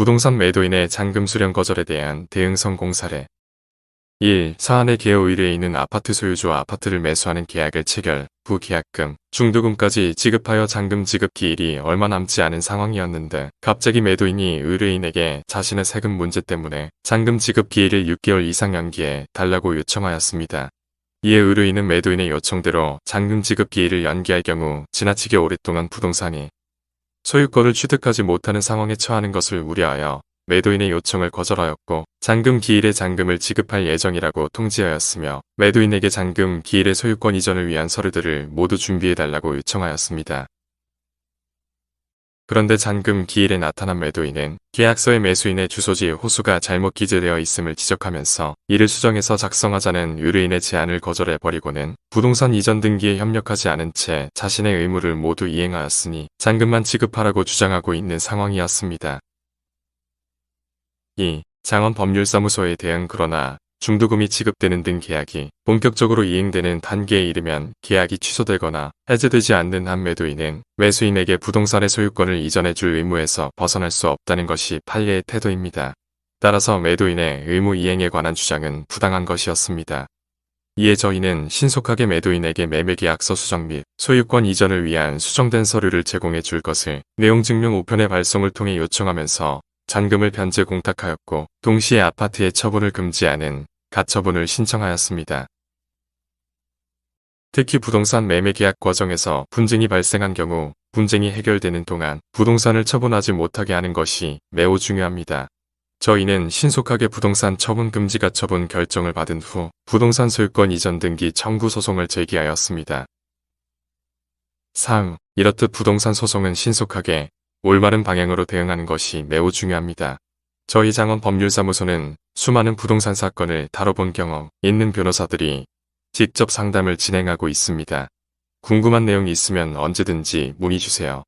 부동산 매도인의 잔금 수령 거절에 대한 대응 성공 사례 1. 사안의 개요 의뢰에 있는 아파트 소유주와 아파트를 매수하는 계약을 체결, 후 계약금, 중도금까지 지급하여 잔금 지급 기일이 얼마 남지 않은 상황이었는데 갑자기 매도인이 의뢰인에게 자신의 세금 문제 때문에 잔금 지급 기일을 6개월 이상 연기해 달라고 요청하였습니다. 이에 의뢰인은 매도인의 요청대로 잔금 지급 기일을 연기할 경우 지나치게 오랫동안 부동산이 소유권을 취득하지 못하는 상황에 처하는 것을 우려하여 매도인의 요청을 거절하였고 잔금 기일에 잔금을 지급할 예정이라고 통지하였으며 매도인에게 잔금 기일의 소유권 이전을 위한 서류들을 모두 준비해달라고 요청하였습니다. 그런데 잔금 기일에 나타난 매도인은 계약서의 매수인의 주소지 호수가 잘못 기재되어 있음을 지적하면서 이를 수정해서 작성하자는 의뢰인의 제안을 거절해버리고는 부동산 이전 등기에 협력하지 않은 채 자신의 의무를 모두 이행하였으니 잔금만 지급하라고 주장하고 있는 상황이었습니다. 2. 장원법률사무소에 대응 그러나 중도금이 지급되는 등 계약이 본격적으로 이행되는 단계에 이르면 계약이 취소되거나 해제되지 않는 한 매도인은 매수인에게 부동산의 소유권을 이전해 줄 의무에서 벗어날 수 없다는 것이 판례의 태도입니다. 따라서 매도인의 의무 이행에 관한 주장은 부당한 것이었습니다. 이에 저희는 신속하게 매도인에게 매매계약서 수정 및 소유권 이전을 위한 수정된 서류를 제공해 줄 것을 내용 증명 5편의 발송을 통해 요청하면서 잔금을 변제 공탁하였고 동시에 아파트의 처분을 금지하는 가처분을 신청하였습니다. 특히 부동산 매매 계약 과정에서 분쟁이 발생한 경우 분쟁이 해결되는 동안 부동산을 처분하지 못하게 하는 것이 매우 중요합니다. 저희는 신속하게 부동산 처분 금지 가처분 결정을 받은 후 부동산 소유권 이전 등기 청구 소송을 제기하였습니다. 3. 이렇듯 부동산 소송은 신속하게 올바른 방향으로 대응하는 것이 매우 중요합니다. 저희 장원 법률사무소는 수많은 부동산 사건을 다뤄본 경험 있는 변호사들이 직접 상담을 진행하고 있습니다. 궁금한 내용이 있으면 언제든지 문의 주세요.